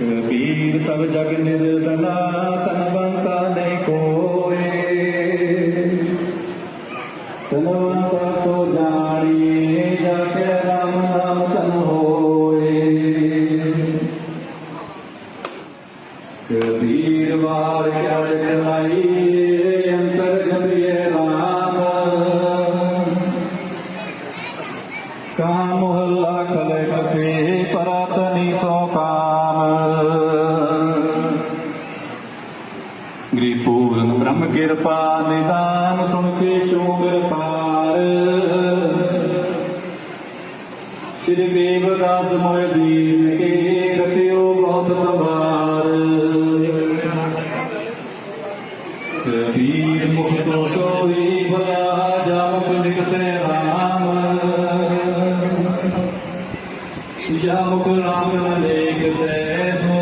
ਕਬੀਰ ਸਭ ਜਗ ਨਿਰਦਨਾ ਤਨ ਬੰਤਾ ਨਹੀਂ ਕੋਏ ਤਨਵੰਤਾ ਸੋ ਜਾਣੀਏ ਜਾ ਕੇ ਰਾਮ ਨਾਮ ਤਨ ਹੋਏ ਕਬੀਰ ਵਾਰ ਕਿਆ ਚਲਾਈ ਅੰਤਰ ਕਾਮ ਮੁਹੱਲਾ ਖਲੇ ਕਸੇ ਪਰਾਤਨੀ ਸੋ ਕਾਮ ਗ੍ਰੀ ਪੂਰਨ ਬ੍ਰਹਮ ਕਿਰਪਾ ਨਿਦਾਨ ਸੁਣ ਕੇ ਸ਼ੋਭਰ ਪਾਰ ਸ੍ਰੀ ਦੇਵਦਾਸ ਮੋਇ ਦੀਨ ਕੇ ਰਤਿਓ ਬਹੁਤ ਸੰਭਾਰ ਕਬੀਰ ਮੁਖ ਤੋਂ ਸੋਈ श्याम राम लेख से